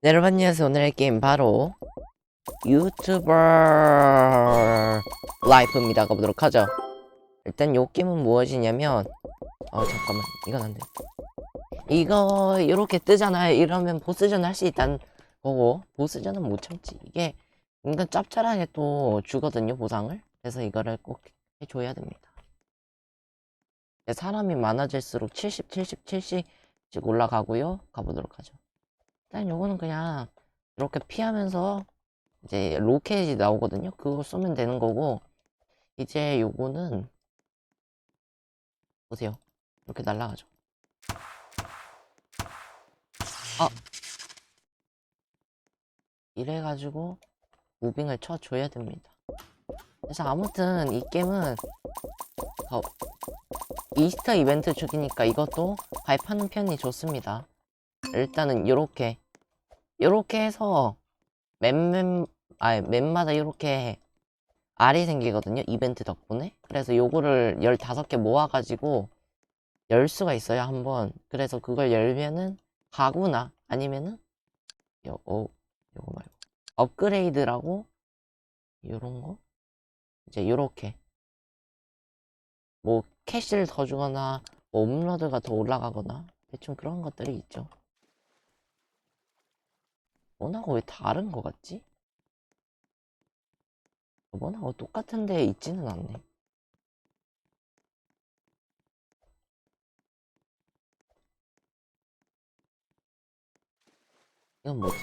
네, 여러분 안녕하세요. 오늘의 게임 바로 유튜버 라이프입니다. 가보도록 하죠. 일단 요 게임은 무엇이냐면 어 잠깐만 이건 안 돼. 이거 이렇게 뜨잖아요. 이러면 보스전 할 수 있다는 거고 보스전은 못 참지. 이게 인간 짭짤하게 또 주거든요 보상을. 그래서 이거를 꼭 해줘야 됩니다. 사람이 많아질수록 70, 70, 70씩 올라가고요. 가보도록 하죠. 일단 요거는 그냥 이렇게 피하면서 이제 로켓이 나오거든요. 그거 쏘면 되는 거고 이제 요거는 보세요. 이렇게 날아가죠. 아 이래가지고 무빙을 쳐줘야 됩니다. 그래서 아무튼 이 게임은 어, 이스터 이벤트 중이니까 이것도 가입하는 편이 좋습니다. 일단은 요렇게 요렇게 해서 맵맵 아 맵마다 요렇게 알이 생기거든요 이벤트 덕분에. 그래서 요거를 15개 모아가지고 열 수가 있어요 한번. 그래서 그걸 열면은 가구나 아니면은 요, 어, 요거 말고 업그레이드라고 요런 거? 이제 요렇게. 뭐 캐시를 더 주거나 뭐 업로드가 더 올라가거나 대충 그런 것들이 있죠 저번하고 왜 다른 거 같지? 저번하고 똑같은 데에 있지는 않네. 이건 뭐지?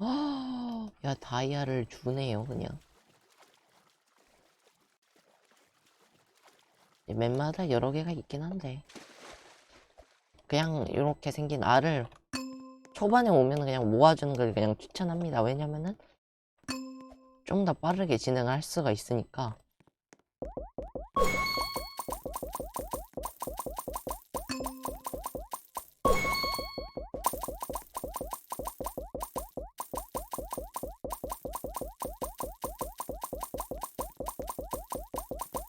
아, 야, 다이아를 주네요, 그냥. 이 맵마다 여러 개가 있긴 한데. 그냥 이렇게 생긴 알을 초반에 오면 그냥 모아주는 걸 그냥 추천합니다. 왜냐면은 좀 더 빠르게 진행을 할 수가 있으니까.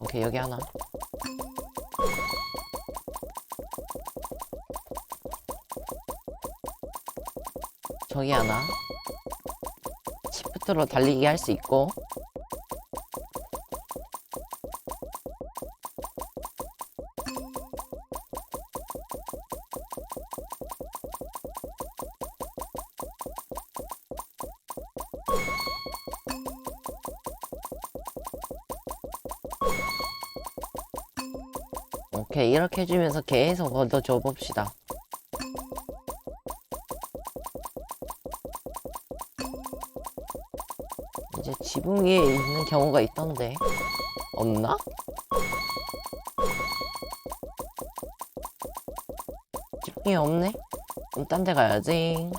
오케이, 여기 하나. 저기 하나. 시프트로 달리기 할 수 있고. 이렇게 해주면서 계속 얻어줘 봅시다. 지붕 위에 있는 경우가 있던데 없나? 지붕 위에 없네? 그럼 딴 데 가야지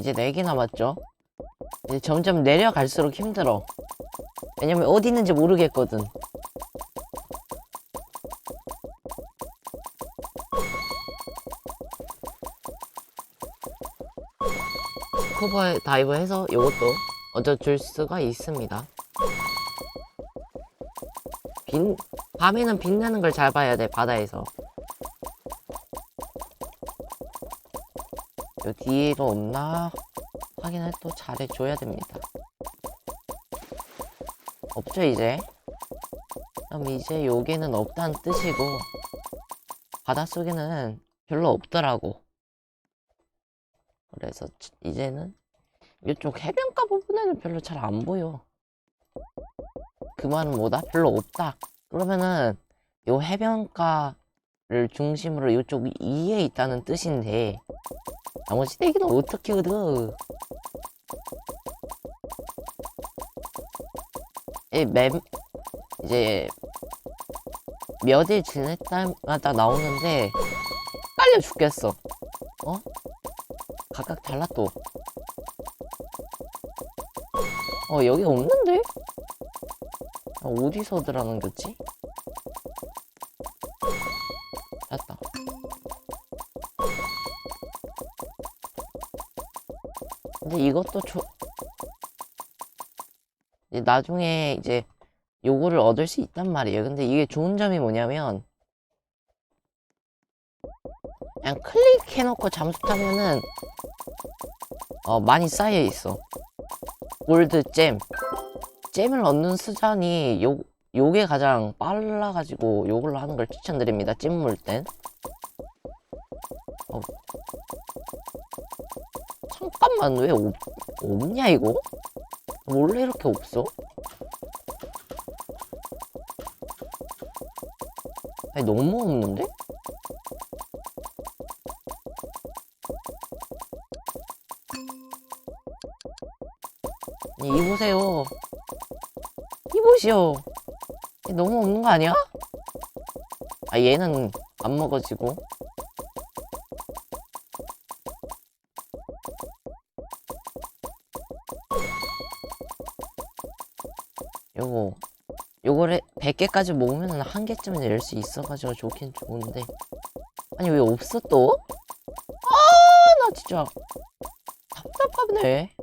이제 4개 남았죠? 이제 점점 내려갈수록 힘들어. 왜냐면 어디 있는지 모르겠거든. 스쿠버 다이브 해서 이것도 얻어줄 수가 있습니다. 빛, 밤에는 빛나는 걸 잘 봐야 돼, 바다에서. 요 뒤에도 없나 확인을 또 잘해줘야 됩니다. 없죠 이제? 그럼 이제 여기는 없다는 뜻이고 바닷속에는 별로 없더라고. 그래서 지- 이제는 이쪽 해변가 부분에는 별로 잘 안 보여. 그 말은 뭐다? 별로 없다. 그러면은 요 해변가 를 중심으로 이쪽 위에 있다는 뜻인데 나머지 네 개는 어떻게 얻어? 이맵 이제 몇 일 지냈다마다 나오는데 깔려 죽겠어. 어? 각각 달라 또. 어 여기 없는데? 아, 어디서들 하는 거지? 근데 이것도 조... 나중에 이제 요거를 얻을 수 있단 말이에요. 근데 이게 좋은 점이 뭐냐면 그냥 클릭해놓고 잠수 타면은 어, 많이 쌓여 있어. 골드 잼. 잼을 얻는 수단이 요, 요게 가장 빨라가지고 요걸로 하는 걸 추천드립니다. 잼물 땐. 어. 잠깐만, 왜 없, 없냐, 이거? 원래 이렇게 없어? 아니, 너무 없는데? 아니, 이보세요. 이보시오. 너무 없는 거 아니야? 아, 얘는 안 먹어지고. 요거, 요거를 100개까지 모으면 한 개쯤은 낼 수 있어가지고 좋긴 좋은데. 아니, 왜 없어 또? 아, 나 진짜 답답하네.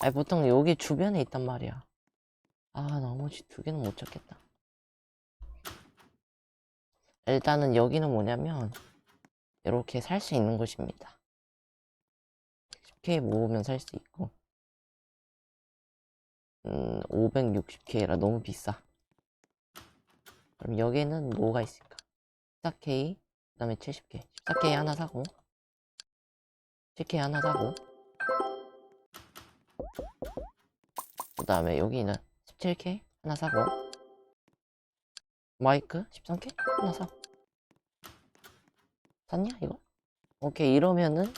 아니, 보통 여기 주변에 있단 말이야. 아, 나머지 두 개는 못 찾겠다. 일단은 여기는 뭐냐면, 이렇게 살 수 있는 곳입니다. 10K 모으면 살 수 있고, 음, 560K라 너무 비싸. 그럼 여기는 뭐가 있을까? 14K, 그 다음에 70K. 14K 하나 사고, 7K 하나 사고, 그 다음에 여기는 17K 하나 사고 마이크 13K 하나 사 샀냐 이거? 오케이 이러면은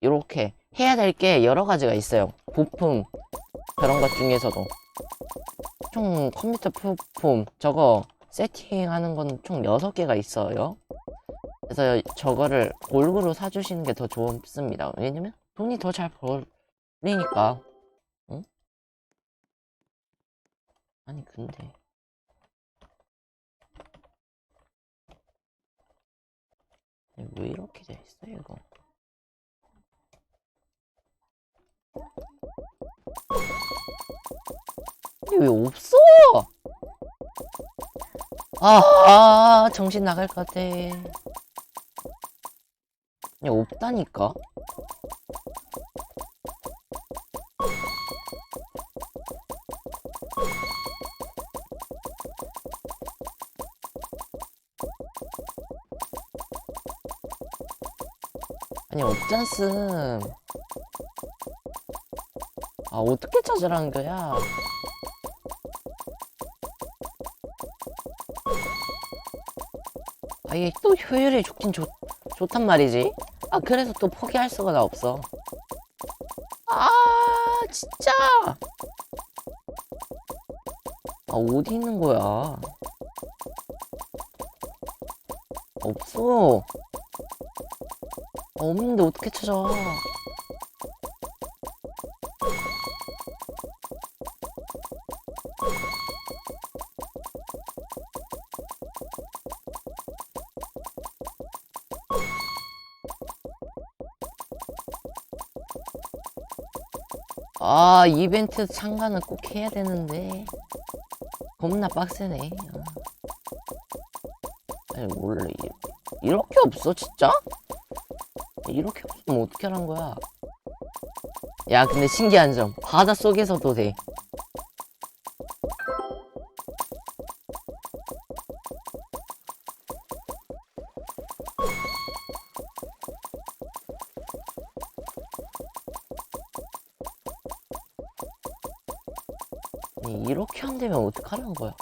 이렇게 해야 될 게 여러 가지가 있어요. 부품 그런 것 중에서도. 총 컴퓨터 부품 저거 세팅하는 건 총 6개가 있어요. 그래서 저거를 골고루 사주시는 게 더 좋습니다. 왜냐면 돈이 더 잘 벌리니까. 아니 근데. 왜 이렇게 돼 있어 이거 아니 왜 없어? 아, 아 정신 나갈 것 같아. 아니 없다니까? 아니 없잖음 아 어떻게 찾으라는 거야? 아 이게 또 효율이 좋긴 좋, 좋단 말이지. 아 그래서 또 포기할 수가 없어. 아 진짜! 아 어디 있는 거야? 없어. 없는데 어떻게 찾아? 아, 이벤트 참가는 꼭 해야 되는데. 겁나 빡세네. 아. 아니, 이- 이렇게 없어, 진짜? 이렇게 없으면 어떻게 하는 거야? 야, 근데 신기한 점. 바다 속에서도 돼. 아니, 이렇게 안 되면 어떡하라는 거야?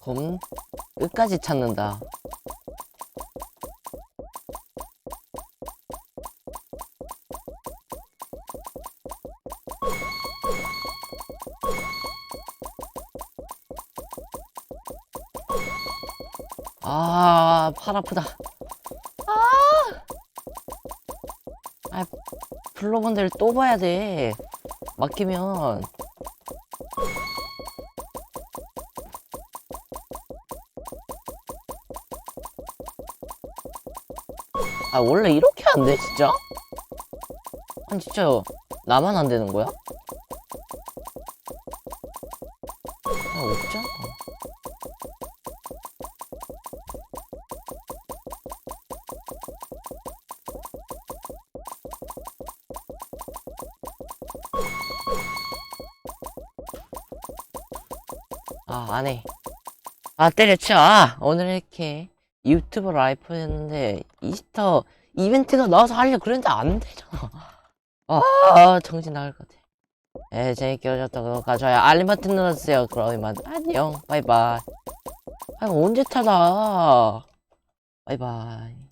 검 끝까지 찾는다. 아, 팔 아프다. 아! 아, 플로번들 또 봐야 돼. 막히면. 아, 원래 이렇게 안 돼, 진짜? 아니, 진짜, 나만 안 되는 거야? 아, 없잖아. 안 해. 아, 때려쳐. 아, 오늘 이렇게 유튜브 라이프 했는데, 이스터 이벤트가 나와서 하려고 그랬는데 안 되잖아. 아, 정신 나갈 것 같아. 에, 재밌게 보셨다고 가져야 알림 버튼 눌러주세요. 이만 안녕. 바이바이. 아, 언제 타다. 바이바이.